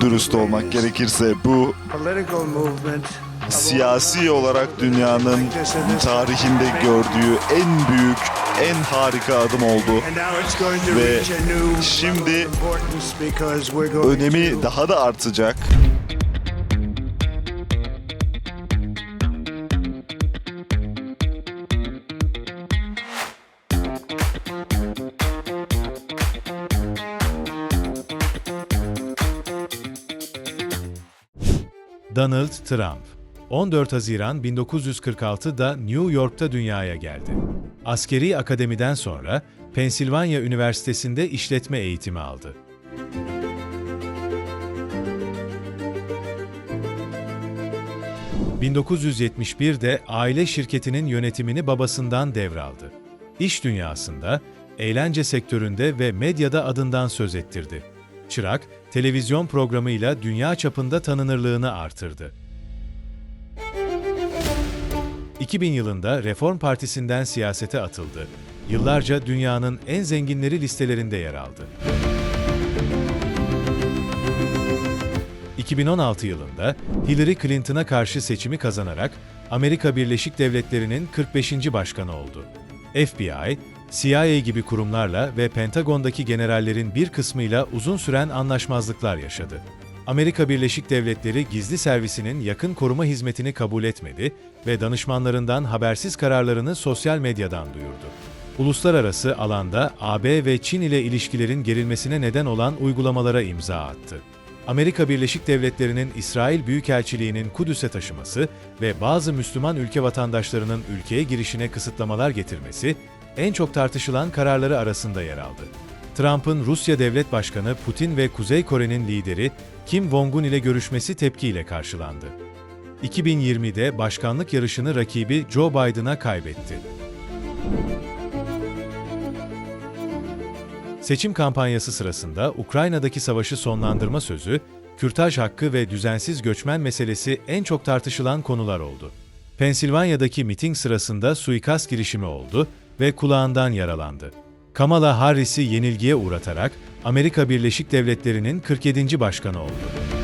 Dürüst olmak gerekirse bu siyasi olarak dünyanın tarihinde gördüğü en büyük, en harika adım oldu. Ve şimdi Önemi daha da artacak. Donald Trump 14 Haziran 1946'da New York'ta dünyaya geldi. Askeri akademiden sonra Pensilvanya Üniversitesi'nde işletme eğitimi aldı. ...1971'de aile şirketinin yönetimini babasından devraldı. İş dünyasında, eğlence sektöründe ve medyada adından söz ettirdi. Çırak, televizyon programıyla dünya çapında tanınırlığını artırdı. 2000 yılında Reform Partisi'nden siyasete atıldı. Yıllarca dünyanın en zenginleri listelerinde yer aldı. 2016 yılında Hillary Clinton'a karşı seçimi kazanarak Amerika Birleşik Devletleri'nin 45. başkanı oldu. FBI, CIA gibi kurumlarla ve Pentagon'daki generallerin bir kısmıyla uzun süren anlaşmazlıklar yaşadı. Amerika Birleşik Devletleri gizli servisinin yakın koruma hizmetini kabul etmedi ve danışmanlarından habersiz kararlarını sosyal medyadan duyurdu. Uluslararası alanda AB ve Çin ile ilişkilerin gerilmesine neden olan uygulamalara imza attı. Amerika Birleşik Devletleri'nin İsrail Büyükelçiliği'nin Kudüs'e taşıması ve bazı Müslüman ülke vatandaşlarının ülkeye girişine kısıtlamalar getirmesi en çok tartışılan kararları arasında yer aldı. Trump'ın Rusya Devlet Başkanı Putin ve Kuzey Kore'nin lideri Kim Jong-un ile görüşmesi tepkiyle karşılandı. 2020'de başkanlık yarışını rakibi Joe Biden'a kaybetti. Seçim kampanyası sırasında Ukrayna'daki savaşı sonlandırma sözü, kürtaj hakkı ve düzensiz göçmen meselesi en çok tartışılan konular oldu. Pensilvanya'daki miting sırasında suikast girişimi oldu ve kulağından yaralandı. Kamala Harris'i yenilgiye uğratarak Amerika Birleşik Devletleri'nin 47. başkanı oldu.